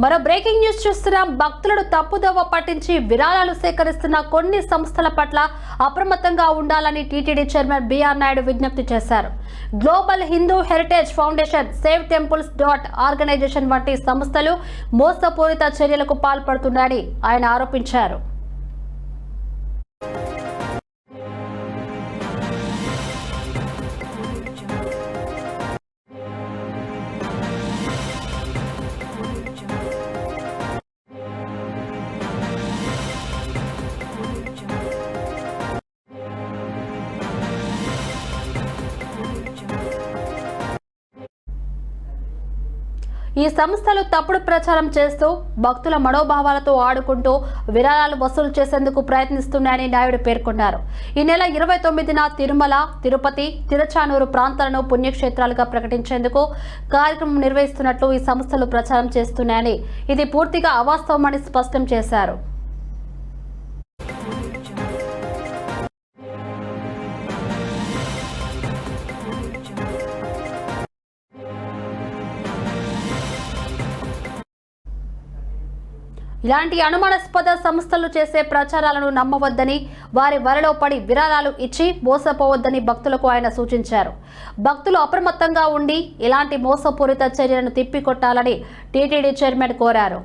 మరో breaking news చూస్తున్నాం. భక్తులను తప్పుదోవ పట్టించి విరాళాలు సేకరిస్తున్న కొన్ని సంస్థల పట్ల అప్రమత్తంగా ఉండాలని టీటీడీ చైర్మన్ బిఆర్ నాయుడు విజ్ఞప్తి చేశారు. Global Hindu heritage foundation save temples dot organisation వంటి సంస్థలు మోసపూరిత చర్యలకు పాల్పడుతున్నాయని ఆయన ఆరోపించారు. ఈ సంస్థలు తప్పుడు ప్రచారం చేస్తూ భక్తుల మనోభావాలతో ఆడుకుంటూ విరాళాలు వసూలు చేసేందుకు ప్రయత్నిస్తున్నాయని నాయుడు పేర్కొన్నారు. ఈ నెల ఇరవై తొమ్మిదిన తిరుమల తిరుపతి తిరుచానూరు ప్రాంతాలను పుణ్యక్షేత్రాలుగా ప్రకటించేందుకు కార్యక్రమం నిర్వహిస్తున్నట్లు ఈ సంస్థలు ప్రచారం చేస్తున్నాయని ఇది పూర్తిగా అవాస్తవమని స్పష్టం చేశారు. ఇలాంటి అనుమానాస్పద సంస్థలు చేసే ప్రచారాలను నమ్మవద్దని వారి వరలో పడి విరాళాలు ఇచ్చి మోసపోవద్దని భక్తులకు ఆయన సూచించారు. భక్తులు అప్రమత్తంగా ఉండి ఇలాంటి మోసపూరిత చర్యలను తిప్పికొట్టాలని టీటీడీ చైర్మన్ కోరారు.